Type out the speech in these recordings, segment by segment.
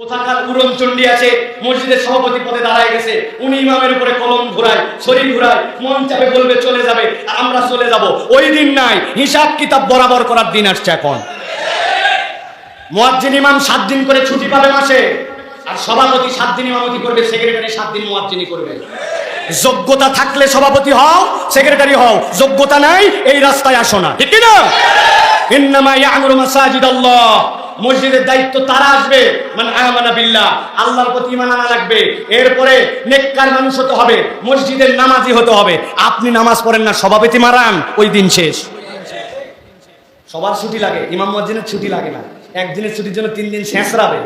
কোথাকার উড়নচণ্ডী আছে, মসজিদের সভাপতি পদে দাঁড়ায় গেছে। উনি ইমামের উপরে কলম ঘুরায়, শরীর ঘুরায়, মন চাপে বলবে, চলে যাবে, আর আমরা চলে যাব। ওই দিন নাই, হিসাব কিতাব বরাবর করার দিন আসছে এখন। মুয়াজ্জিন ইমাম সাত দিন করে ছুটি পাবে মাসে, আর সভাপতি সাত দিন ইমামতি করবে, সেক্রেটারি সাত দিন মুয়াজ্জিনি করবে। যোগ্যতা থাকলে সভাপতি হও, সেক্রেটারি হও, যোগ্যতা নাই, এই রাস্তায় আসো না। ঠিক না ইন্নামা ইয়ামুরু মাসাজিদাল্লাহ। মসজিদের দায়িত্ব তারা আসবে। মানে আমানা বিল্লাহ, আল্লাহর প্রতি ঈমান আনা লাগবে। এরপরে নেককার মানুষ হতে হবে, মসজিদের নামাজি হতে হবে। আপনি নামাজ পড়েন না সভাপতি মারান, ওই দিন শেষ। সবার ছুটি লাগে, ইমাম মসজিদের ছুটি লাগে না। একদিনের ছুটির জন্য তিন দিন শেষরাবে।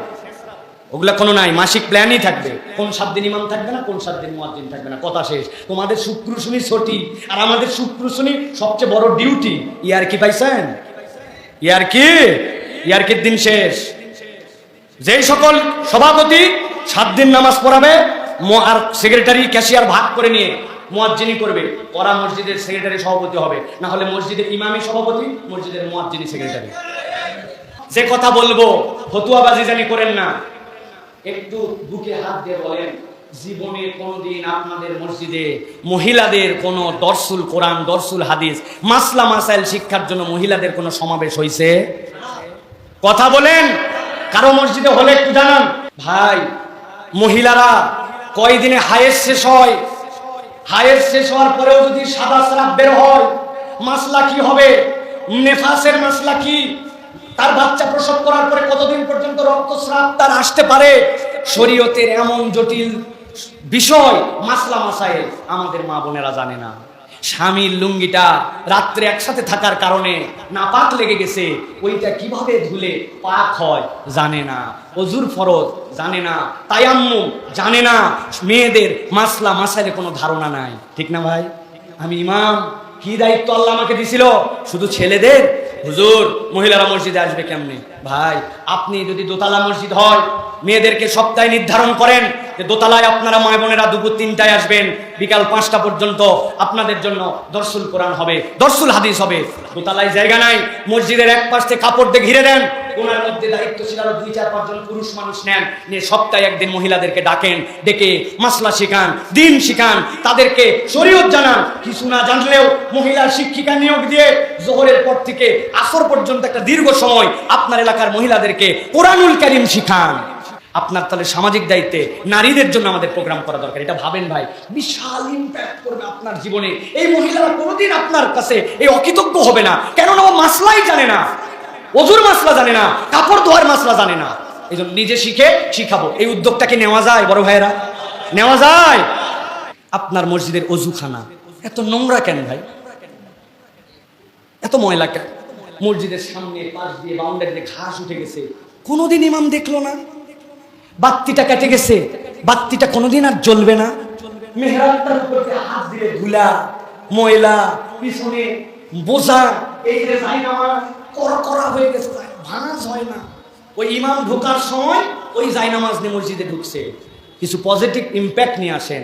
ওগুলা কোনো নাই, মাসিক প্ল্যানই থাকবে। কোন সাত দিন ইমাম থাকবে না, কোন সাত দিন মুয়াজ্জিন থাকবে না, কথা শেষ। তোমাদের শুক্র শনি ছুটি, আর আমাদের শুক্র শনি সবচেয়ে বড় ডিউটি। ইয়ার কি পাইছেন? ইয়ার কি? ইয়ার কি দিন শেষ। যেই সকল সভাপতি সাত দিন নামাজ পড়াবে আর সেক্রেটারি, ক্যাশিয়ার ভাগ করে নিয়ে মুয়াজ্জিনি করবে। ওরা মসজিদের সেক্রেটারি সভাপতি হবে। না হলে মসজিদের ইমামি সভাপতি, মসজিদের মুয়াজ্জিনি সেক্রেটারি। যে কথা বলব, ফতুয়াবাজি জানি করেন না। একটু বুকে হাত দিয়ে বলেন, জীবনে কোনোদিন আপনাদের মসজিদে মহিলাদের কোনো দর্সুল কোরআন, দর্সুল হাদিস, মাসলা মাসাইল শিক্ষার জন্য মহিলাদের কোনো সমাবেশ হয়েছে কথা বলেন, কারও মসজিদে হলে একটু জানান। ভাই, মহিলারা কয়দিনে হায়ের শেষ হয়? হায়ের শেষ হওয়ার পরেও যদি সাদা স্রাব বের হয়, মাসলা কি হবে? নেফাসের মাসলা কি? তার বাচ্চা প্রসব করার পরে কতদিন পর্যন্ত রক্তস্রাব তার আসতে পারে? শরীয়তের এমন জটিল বিষয় মাসলা মাসাইল আমাদের মা বোনেরা জানে না। স্বামীর লুঙ্গিটা রাত্রে একসাথে থাকার কারণে না পাক লেগে গেছে। ওইটা কীভাবে ধুলে পাক হয় জানে না। অজুর ফরজ জানে না। তায়াম্মু জানে না। মেয়েদের মাসলা মাসাইলে কোনো ধারণা নাই। ঠিক না ভাই? আমি ইমাম, কি দায়িত্ব আল্লাহ আমাকে দিছিল? শুধু ছেলেদের? হুজুর, মহিলারা মসজিদে আসবে কেমনে? ভাই, আপনি যদি দোতলা মসজিদ হয় মেয়েদেরকে সপ্তাহে নির্ধারণ করেন যে দোতলায় আপনারা মা বোনেরা দুপুর তিনটায় আসবেন, বিকাল পাঁচটা পর্যন্ত আপনাদের জন্য দর্শুল কোরআন হবে, দর্শুল হাদিস হবে। দোতলায় জায়গা নাই, মসজিদের এক পাশ থেকে কাপড় দিয়ে ঘিরে দেন ওনার মধ্যে দায়িত্বশীল আরও দুই চার পাঁচজন পুরুষ মানুষ নেন, নিয়ে সপ্তাহে একদিন মহিলাদেরকে ডাকেন, ডেকে মাসলা শিখান, দিন শিখান, তাদেরকে শরীয়ত জানান। কিছু না জানলেও মহিলা শিক্ষিকা নিয়োগ দিয়ে জোহরের পর থেকে আসর পর্যন্ত একটা দীর্ঘ সময় আপনার এলাকার মহিলাদেরকে কোরআনুল কারিম শিখান। আপনার তাহলে সামাজিক দায়িত্বে নারীদের জন্য আমাদের প্রোগ্রাম করা দরকার। এটা ভাবেন ভাই। বিশাল ইম্প্যাক্ট করবে আপনার জীবনে। এই মহিলারা কোনোদিন আপনার কাছে এই অকৃতজ্ঞ হবে না। কেননা ও মাসলাই জানে না। অজুর মাসলা জানে না। কাপড় ধোয়ার মাসলা জানে না। এই নিজে শিখে শিখাবো। এই উদ্যোগটা কি নেওয়া যায়, বড় ভাইয়েরা? নেওয়া যায়। আপনার মসজিদের অজুখানা। এত নোংরা কেন ভাই? এত ময়লা কেন? মসজিদের সামনে পাশ দিয়ে বাউন্ডারিতে ঘাস উঠে গেছে। কোনোদিন ইমাম দেখল না? বাত্তিটা কেটে গেছে। বাত্তিটা কোনোদিন আর জ্বলবে না। দিয়ে হাত ধুলা, ময়লা, পিছনে বোঝা হয়ে গেছে ওই ইমাম ঢোকার সময় ওই নিয়ে মসজিদে ঢুকছে। কিছু পজিটিভ নিয়ে আসেন।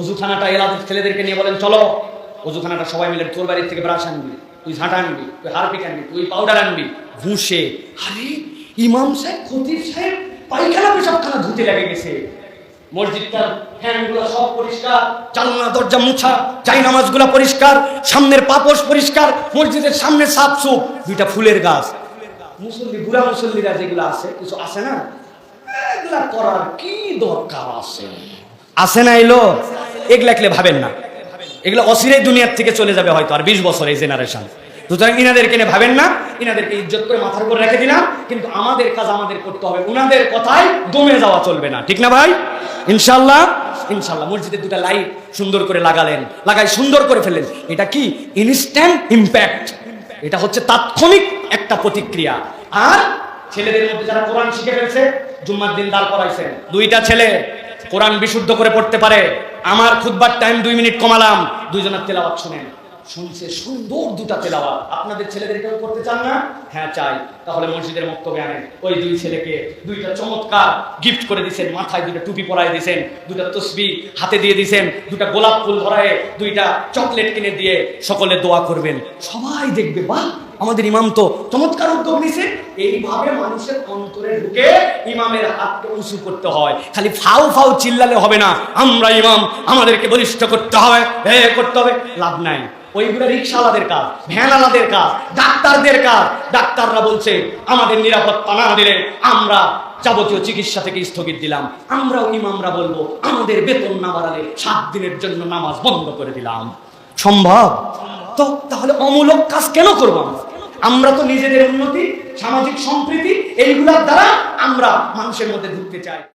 অজুখানাটা ছেলেদেরকে নিয়ে বলেন, চলো, অজুখানাটা সবাই মিলে তোর বাড়ির থেকে ব্রাশ আনবি, তুই ঝাঁটা আনবি, তুই হারপিক আনবি, তুই পাউডার আনবি। ঘুষে আরে, ইমাম সাহেব, খতিব সাহেব পায়খানা পেশাবখানা ধুতে লেগে গেছে। মসজিদটার ফ্যানগুলো সব পরিষ্কার। জানলা দরজা মুছা চাই নামাজগুলো পরিষ্কার সামনের পাপোশ পরিষ্কার মসজিদের সামনে সাপ সুপ দুইটা ফুলের গাছ। মুসল্লি বুড়া মুসল্লিরা যেগুলো আছে কিছু আছে না? এগুলা করার কি দরকার আছে? আছে না এলো? এগুলা ভাবেন না। এগুলো অচিরেই দুনিয়ার থেকে চলে যাবে হয়তো আর বিশ বছর এই জেনারেশন সুতরাং ইনাদেরকে নিয়ে ভাবেন না, ইনাদেরকে ইজ্জত করে মাথার উপর রেখে দিলাম, কিন্তু আমাদের কাজ আমাদের করতে হবে। উনাদের কথায় দমে যাওয়া চলবে না, ঠিক না ভাই? ইনশাল্লাহ ইনশাল্লাহ মসজিদে দুটা লাইট সুন্দর করে লাগালেন লাগাই সুন্দর করে ফেললেন। এটা কি? ইনস্ট্যান্ট ইম্প্যাক্ট এটা হচ্ছে তাৎক্ষণিক একটা প্রতিক্রিয়া। আর ছেলেদের মধ্যে যারা কোরআন শিখে ফেলছে, জুম্মার দিন দাঁড় করাইছেন। দুইটা ছেলে কোরআন বিশুদ্ধ করে পড়তে পারে। আমার খুদবার টাইম দুই মিনিট কমালাম। দুইজনের তেলাওয়াত শুনেন। শুনছে সুন্দর দুটা তেলাওয়াত। আপনাদের ছেলেদের কেউ করতে চান না? হ্যাঁ চাই। তাহলে মসজিদের বক্তব্যে আনেন। ওই দুই ছেলেকে দুইটা চমৎকার গিফট করে দিছেন। মাথায় দুইটা টুপি পরায় দিছেন দুইটা তসবি হাতে দিয়ে দিছেন দুইটা গোলাপ ফুল ধরায় দুইটা চকলেট কিনে দিয়ে সকলে দোয়া করবেন। সবাই দেখবে, বাহ! আমাদের ইমাম তো চমৎকার উদ্যোগ নিছে। এইভাবে মানুষের অন্তরে ঢুকে ইমামের হাতকে উঁচু করতে হয়। খালি ফাউ ফাউ চিল্লালে হবে না। আমরা ইমাম, আমাদেরকে বলিষ্ঠ করতে হবে, এ করতে হবে। লাভ নাই। ওইগুলো রিক্সাওয়ালাদের কাজ, ভ্যানওয়ালাদের কাজ, ডাক্তারদের কাজ। ডাক্তাররা বলছে, আমাদের নিরাপত্তা না দিলে আমরা যাবতীয় চিকিৎসা থেকে স্থগিত দিলাম। আমরাও ইমামরা বলব, আমাদের বেতন না বাড়ালে সাত দিনের জন্য নামাজ বন্ধ করে দিলাম। সম্ভব? তো তাহলে অমূলক কাজ কেন করব আমরা? আমরা তো নিজেদের উন্নতি, সামাজিক সম্প্রীতি, এইগুলার দ্বারা আমরা মানুষের মধ্যে ঢুকতে চাই।